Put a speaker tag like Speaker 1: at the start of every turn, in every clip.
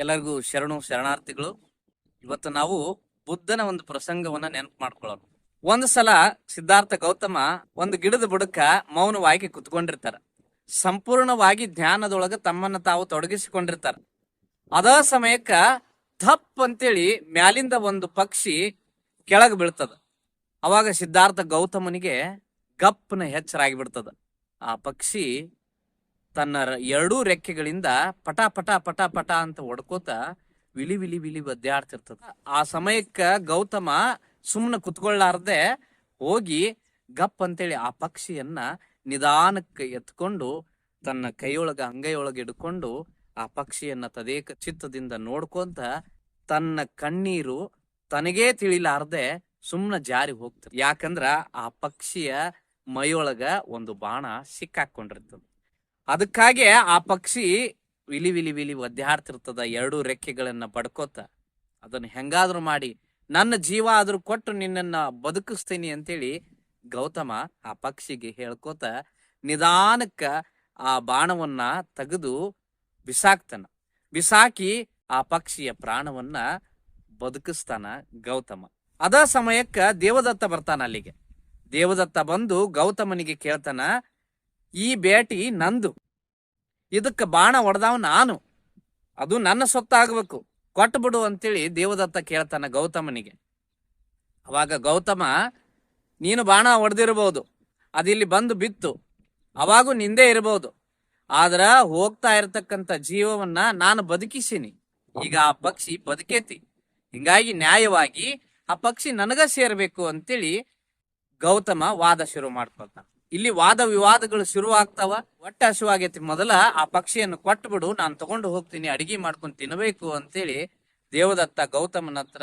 Speaker 1: ಎಲ್ಲರಿಗೂ ಶರಣು ಶರಣಾರ್ಥಿಗಳು. ಇವತ್ತು ನಾವು ಬುದ್ಧನ ಒಂದು ಪ್ರಸಂಗವನ್ನ ನೆನಪು ಮಾಡ್ಕೊಳ್ಳೋಣ. ಒಂದು ಸಲ ಸಿದ್ಧಾರ್ಥ ಗೌತಮ ಒಂದು ಗಿಡದ ಬುಡಕ ಮೌನವಾಗಿ ಕುತ್ಕೊಂಡಿರ್ತಾರ. ಸಂಪೂರ್ಣವಾಗಿ ಧ್ಯಾನದೊಳಗ ತಮ್ಮನ್ನ ತಾವು ತೊಡಗಿಸಿಕೊಂಡಿರ್ತಾರ. ಅದ ಸಮಯಕ್ಕ ಥಪ್ ಅಂತೇಳಿ ಮ್ಯಾಲಿಂದ ಒಂದು ಪಕ್ಷಿ ಕೆಳಗೆ ಬೀಳ್ತದ. ಅವಾಗ ಸಿದ್ಧಾರ್ಥ ಗೌತಮನಿಗೆ ಗಪ್ಪನ ಹೆಚ್ಚರಾಗಿ ಬಿಡ್ತದ. ಆ ಪಕ್ಷಿ ತನ್ನ ಎರಡು ರೆಕ್ಕೆಗಳಿಂದ ಪಟ ಪಟ ಪಟ ಪಟ ಅಂತ ಹೊಡ್ಕೋತ ವಿಲಿ ವಿಲಿ ವಿಲಿ ಒದ್ದಾಡ್ತಿರ್ತದ. ಆ ಸಮಯಕ್ಕ ಗೌತಮ ಸುಮ್ಮನೆ ಕುತ್ಕೊಳ್ಳಾರ್ದೆ ಹೋಗಿ ಗಪ್ ಅಂತೇಳಿ ಆ ಪಕ್ಷಿಯನ್ನ ನಿಧಾನಕ್ಕೆ ಎತ್ಕೊಂಡು ತನ್ನ ಕೈಯೊಳಗ, ಅಂಗೈಯೊಳಗೆ ಇಡ್ಕೊಂಡು ಆ ಪಕ್ಷಿಯನ್ನ ತದೇಕ ಚಿತ್ತದಿಂದ ನೋಡ್ಕೊಂತ ತನ್ನ ಕಣ್ಣೀರು ತನಗೇ ತಿಳಿಲಾರ್ದೆ ಸುಮ್ಮನೆ ಜಾರಿ ಹೋಗ್ತದೆ. ಯಾಕಂದ್ರ ಆ ಪಕ್ಷಿಯ ಮೈಯೊಳಗ ಒಂದು ಬಾಣ ಸಿಕ್ಕಾಕೊಂಡಿರ್ತದ. ಅದಕ್ಕಾಗೆ ಆ ಪಕ್ಷಿ ವಿಲಿ ವಿಲಿ ವಿಲಿ ಒದ್ದಾಡ್ತಿರ್ತದ ಎರಡು ರೆಕ್ಕೆಗಳನ್ನ ಪಡ್ಕೋತ. ಅದನ್ನು ಹೆಂಗಾದ್ರೂ ಮಾಡಿ, ನನ್ನ ಜೀವ ಆದ್ರೂ ಕೊಟ್ಟು ನಿನ್ನನ್ನ ಬದುಕಿಸ್ತೀನಿ ಅಂತೇಳಿ ಗೌತಮ ಆ ಪಕ್ಷಿಗೆ ಹೇಳ್ಕೋತ ನಿಧಾನಕ್ಕ ಆ ಬಾಣವನ್ನ ತೆಗೆದು ಬಿಸಾಕ್ತಾನ. ಬಿಸಾಕಿ ಆ ಪಕ್ಷಿಯ ಪ್ರಾಣವನ್ನ ಬದುಕಿಸ್ತಾನ ಗೌತಮ. ಅದ ಸಮಯಕ್ಕ ದೇವದತ್ತ ಬರ್ತಾನ ಅಲ್ಲಿಗೆ. ದೇವದತ್ತ ಬಂದು ಗೌತಮನಿಗೆ ಕೇಳ್ತಾನ ಈ ಬೇಟಿ ನಂದು. ಇದಕ್ಕೆ ಬಾಣ ಹೊಡೆದವ ನಾನು. ಅದು ನನ್ನ ಸೊತ್ತಾಗಬೇಕು. ಕೊಟ್ಟು ಬಿಡು ಅಂತೇಳಿ ದೇವದತ್ತ ಕೇಳ್ತಾನೆ ಗೌತಮನಿಗೆ. ಅವಾಗ ಗೌತಮ, ನೀನು ಬಾಣ ಹೊಡೆದಿರಬಹುದು ಅದಿಲ್ಲಿ ಬಂದು ಬಿತ್ತು. ಅವಾಗೂ ನಿಂದೇ ಇರಬಹುದು ಆದ್ರ ಹೋಗ್ತಾ ಇರತಕ್ಕಂತ ಜೀವವನ್ನ ನಾನು ಬದುಕಿಸೀನಿ. ಈಗ ಆ ಪಕ್ಷಿ ಬದುಕೇತಿ. ಹಿಂಗಾಗಿ ನ್ಯಾಯವಾಗಿ ಆ ಪಕ್ಷಿ ನನಗ ಸೇರ್ಬೇಕು ಅಂತೇಳಿ ಗೌತಮ ವಾದ ಶುರು ಮಾಡ್ಕೊಳ್ತಾನ. ಇಲ್ಲಿ ವಾದ ವಿವಾದಗಳು ಶುರು ಆಗ್ತಾವ ಒಟ್ಟ ಹಸುವಾಗೈತಿ. ಮೊದಲ ಆ ಪಕ್ಷಿಯನ್ನು ಕೊಟ್ಟು ಬಿಡು ನಾನು ತಗೊಂಡು ಹೋಗ್ತೀನಿ, ಅಡಿಗೆ ಮಾಡ್ಕೊಂಡು ತಿನ್ನಬೇಕು ಅಂತೇಳಿ ದೇವದತ್ತ ಗೌತಮನ ಹತ್ರ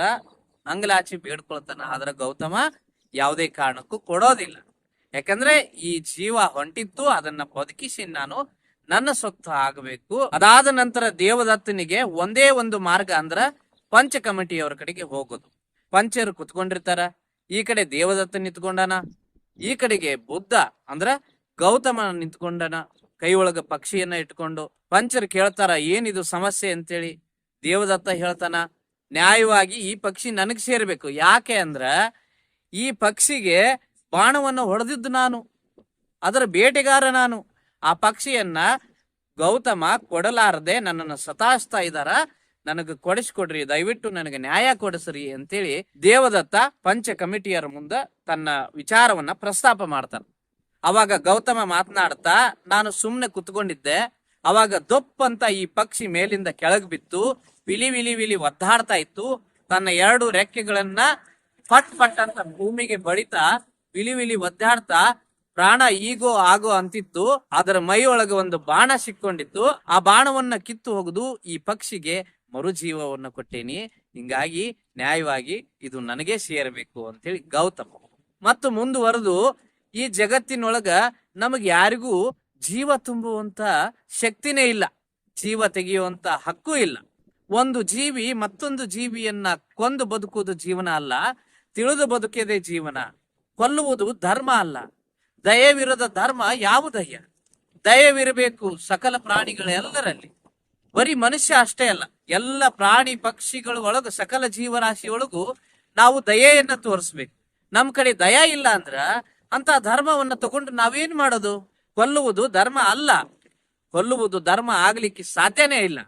Speaker 1: ಅಂಗಲಾಚಿ ಬೇಡ್ಕೊಳ್ತಾನ. ಆದ್ರ ಗೌತಮ ಯಾವುದೇ ಕಾರಣಕ್ಕೂ ಕೊಡೋದಿಲ್ಲ. ಯಾಕಂದ್ರೆ ಈ ಜೀವ ಹೊಂಟಿತ್ತು, ಅದನ್ನ ಬದುಕಿಸಿ ನಾನು ನನ್ನ ಸೊತ್ತು ಆಗಬೇಕು. ಅದಾದ ನಂತರ ದೇವದತ್ತನಿಗೆ ಒಂದೇ ಒಂದು ಮಾರ್ಗ ಅಂದ್ರ ಪಂಚ ಕಮಿಟಿಯವರ ಕಡೆಗೆ ಹೋಗೋದು. ಪಂಚರು ಕುತ್ಕೊಂಡಿರ್ತಾರ. ಈ ಕಡೆ ದೇವದತ್ತ ನಿಂತ್ಕೊಂಡಾನ? ಈ ಕಡೆಗೆ ಬುದ್ಧ ಅಂದ್ರ ಗೌತಮ ನಿಂತ್ಕೊಂಡನ ಕೈ ಒಳಗ ಪಕ್ಷಿಯನ್ನ ಇಟ್ಕೊಂಡು, ಪಂಚರು ಕೇಳ್ತಾರ, ಏನಿದು ಸಮಸ್ಯೆ ಅಂತೇಳಿ ದೇವದತ್ತ ಹೇಳ್ತಾನ, ನ್ಯಾಯವಾಗಿ ಈ ಪಕ್ಷಿ ನನಗ್ ಸೇರ್ಬೇಕು. ಯಾಕೆ ಅಂದ್ರ ಈ ಪಕ್ಷಿಗೆ ಬಾಣವನ್ನು ಹೊಡೆದಿದ್ದು ನಾನು, ಅದರ ಬೇಟೆಗಾರ ನಾನು. ಆ ಪಕ್ಷಿಯನ್ನ ಗೌತಮ ಕೊಡಲಾರದೆ ನನ್ನನ್ನು ಸತಾಯಿಸ್ತಾ ಇದ್ದಾರ. ನನಗೆ ಕೊಡಿಸ್ಕೊಡ್ರಿ, ದಯವಿಟ್ಟು ನನಗೆ ನ್ಯಾಯ ಕೊಡಿಸ್ರಿ ಅಂತೇಳಿ ದೇವದತ್ತ ಪಂಚ ಕಮಿಟಿಯರ ಮುಂದ ತನ್ನ ವಿಚಾರವನ್ನ ಪ್ರಸ್ತಾಪ ಮಾಡ್ತಾನ. ಅವಾಗ ಗೌತಮ ಮಾತನಾಡ್ತಾ, ನಾನು ಸುಮ್ನೆ ಕುತ್ಕೊಂಡಿದ್ದೆ, ಅವಾಗ ದೊಪ್ ಅಂತ ಈ ಪಕ್ಷಿ ಮೇಲಿಂದ ಕೆಳಗ್ ಬಿತ್ತು ವಿಲಿ ವಿಲಿ ವಿಲಿ ಒದ್ದಾಡ್ತಾ ಇತ್ತು, ತನ್ನ ಎರಡು ರೆಕ್ಕೆಗಳನ್ನ ಪಟ್ ಪಟ್ ಅಂತ ಭೂಮಿಗೆ ಬಡಿತಾ, ವಿಲಿ ವಿಲಿ ಒದ್ದಾಡ್ತಾ, ಪ್ರಾಣ ಈಗೋ ಆಗೋ ಅಂತಿತ್ತು, ಅದರ ಮೈಯೊಳಗೆ ಒಂದು ಬಾಣ ಸಿಕ್ಕೊಂಡಿತ್ತು, ಆ ಬಾಣವನ್ನ ಕಿತ್ತು ಹೋಗುದು ಈ ಪಕ್ಷಿಗೆ ಮರುಜೀವವನ್ನ ಕೊಟ್ಟೇನಿ. ಹಿಂಗಾಗಿ ನ್ಯಾಯವಾಗಿ ಇದು ನನಗೆ ಸೇರಬೇಕು ಅಂತೇಳಿ ಗೌತಮ ಮತ್ತು ಮುಂದುವರೆದು ಈ ಜಗತ್ತಿನೊಳಗ ನಮಗ್ ಯಾರಿಗೂ ಜೀವ ತುಂಬುವಂತ ಶಕ್ತಿನೇ ಇಲ್ಲ. ಜೀವ ತೆಗೆಯುವಂತ ಹಕ್ಕು ಇಲ್ಲ. ಒಂದು ಜೀವಿ ಮತ್ತೊಂದು ಜೀವಿಯನ್ನ ಕೊಂದು ಬದುಕುವುದು ಜೀವನ ಅಲ್ಲ. ತಿಳಿದು ಬದುಕಿದೆ ಜೀವನ. ಕೊಲ್ಲುವುದು ಧರ್ಮ ಅಲ್ಲ. ದಯವಿರದ ಧರ್ಮ ಯಾವುದಯ್ಯ ದಯವಿರಬೇಕು ಸಕಲ ಪ್ರಾಣಿಗಳೆಲ್ಲರಲ್ಲಿ. ಬರೀ ಮನುಷ್ಯ ಅಷ್ಟೇ ಅಲ್ಲ. ಎಲ್ಲ ಪ್ರಾಣಿ ಪಕ್ಷಿಗಳ ಒಳಗ, ಸಕಲ ಜೀವರಾಶಿಯೊಳಗೂ ನಾವು ದಯೆಯನ್ನ ತೋರಿಸ್ಬೇಕು. ನಮ್ ಕಡೆ ದಯ ಇಲ್ಲ ಅಂದ್ರ ಅಂತ ಧರ್ಮವನ್ನ ತಗೊಂಡು ನಾವೇನ್ ಮಾಡೋದು? ಕೊಲ್ಲುವುದು ಧರ್ಮ ಅಲ್ಲ. ಕೊಲ್ಲುವುದು ಧರ್ಮ ಆಗ್ಲಿಕ್ಕೆ ಸಾಧ್ಯನೇ ಇಲ್ಲ.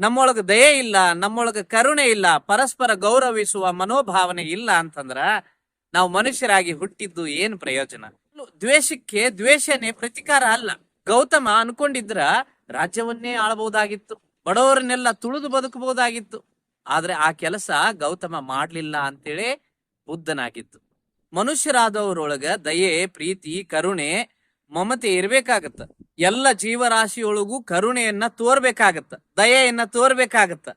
Speaker 1: ನಮ್ಮೊಳಗ ದಯೆ ಇಲ್ಲ, ನಮ್ಮೊಳಗ ಕರುಣೆ ಇಲ್ಲ, ಪರಸ್ಪರ ಗೌರವಿಸುವ ಮನೋಭಾವನೆ ಇಲ್ಲ ಅಂತಂದ್ರ ನಾವು ಮನುಷ್ಯರಾಗಿ ಹುಟ್ಟಿದ್ದು ಏನ್ ಪ್ರಯೋಜನ? ದ್ವೇಷಕ್ಕೆ, ದ್ವೇಷನೇ ಪ್ರತಿಕಾರ ಅಲ್ಲ. ಗೌತಮ ಅನ್ಕೊಂಡಿದ್ರ ರಾಜ್ಯವನ್ನೇ ಆಳಬಹುದಾಗಿತ್ತು. ಬಡವರನ್ನೆಲ್ಲ ತುಳಿದು ಬದುಕಬಹುದಾಗಿತ್ತು. ಆದ್ರೆ ಆ ಕೆಲಸ ಗೌತಮ ಮಾಡ್ಲಿಲ್ಲ ಅಂತೇಳಿ ಬುದ್ಧನಾಗಿತ್ತು ಮನುಷ್ಯರಾದವರೊಳಗ ದಯೆ, ಪ್ರೀತಿ, ಕರುಣೆ, ಮಮತೆ ಇರಬೇಕಾಗತ್ತ. ಎಲ್ಲ ಜೀವರಾಶಿಯೊಳಗೂ ಕರುಣೆಯನ್ನ ತೋರ್ಬೇಕಾಗತ್ತ. ದಯೆಯನ್ನ ತೋರ್ಬೇಕಾಗತ್ತ.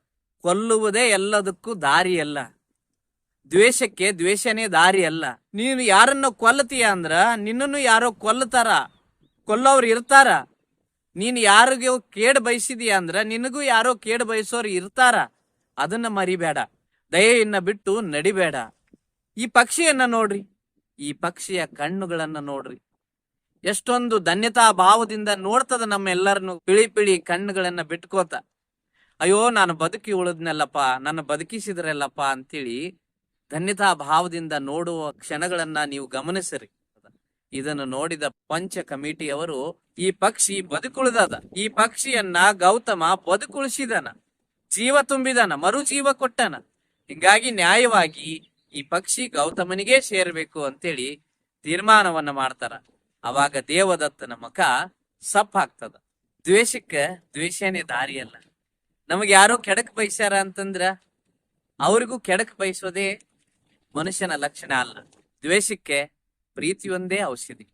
Speaker 1: ಕೊಲ್ಲುವುದೇ ಎಲ್ಲದಕ್ಕೂ ದಾರಿ ಅಲ್ಲ ದ್ವೇಷಕ್ಕೆ ದ್ವೇಷನೇ ದಾರಿ ಅಲ್ಲ ನೀನು ಯಾರನ್ನ ಕೊಲ್ಲತೀಯ ಅಂದ್ರ ನಿನ್ನನ್ನು ಯಾರೋ ಕೊಲ್ಲತಾರ ಕೊಲ್ಲೋರು ಇರ್ತಾರ? ನೀನ್ ಯಾರಿಗೂ ಕೇಡ್ ಬಯಸಿದೀಯ ಅಂದ್ರ ನಿನಗೂ ಯಾರೋ ಕೇಡ್ ಬಯಸೋರು ಇರ್ತಾರ. ಅದನ್ನ ಮರಿಬೇಡ. ದಯೆಯನ್ನ ಬಿಟ್ಟು ನಡಿಬೇಡ. ಈ ಪಕ್ಷಿಯನ್ನ ನೋಡ್ರಿ. ಈ ಪಕ್ಷಿಯ ಕಣ್ಣುಗಳನ್ನ ನೋಡ್ರಿ. ಎಷ್ಟೊಂದು ಧನ್ಯತಾ ಭಾವದಿಂದ ನೋಡ್ತದ ನಮ್ಮೆಲ್ಲರನ್ನು ಪಿಳಿ ಪಿಳಿ ಕಣ್ಣುಗಳನ್ನ ಬಿಟ್ಕೋತ. ಅಯ್ಯೋ, ನಾನು ಬದುಕಿ ಉಳಿದ್ನಲ್ಲಪ್ಪ, ನನ್ನ ಬದುಕಿಸಿದ್ರಲ್ಲಪ್ಪ ಅಂತೇಳಿ ಧನ್ಯತಾ ಭಾವದಿಂದ ನೋಡುವ ಕ್ಷಣಗಳನ್ನ ನೀವು ಗಮನಿಸಿರಿ. ಇದನ್ನು ನೋಡಿದ ಪಂಚ ಕಮಿಟಿಯವರು ಈ ಪಕ್ಷಿ ಬದುಕುಳಿದದ. ಈ ಪಕ್ಷಿಯನ್ನ ಗೌತಮ ಬದುಕುಳಿಸಿದನ. ಜೀವ ತುಂಬಿದನ ಮರು ಜೀವ ಕೊಟ್ಟನ. ಹಿಂಗಾಗಿ ನ್ಯಾಯವಾಗಿ ಈ ಪಕ್ಷಿ ಗೌತಮನಿಗೆ ಸೇರ್ಬೇಕು ಅಂತೇಳಿ ತೀರ್ಮಾನವನ್ನ ಮಾಡ್ತಾರ. ಅವಾಗ ದೇವದತ್ತನ ಮುಖ ಸಪ್ ಆಗ್ತದ ದ್ವೇಷಕ್ಕೆ ದ್ವೇಷನೇ ದಾರಿಯಲ್ಲ. ನಮಗೆ ಯಾರೋ ಕೆಡಕ್ ಬಯಸ್ಯಾರ ಅಂತಂದ್ರ ಅವ್ರಿಗೂ ಕೆಡಕ್ ಬಯಸೋದೇ ಮನುಷ್ಯನ ಲಕ್ಷಣ ಅಲ್ಲ. ದ್ವೇಷಕ್ಕೆ ಪ್ರೀತಿ ಒಂದೇ ಔಷಧಿ.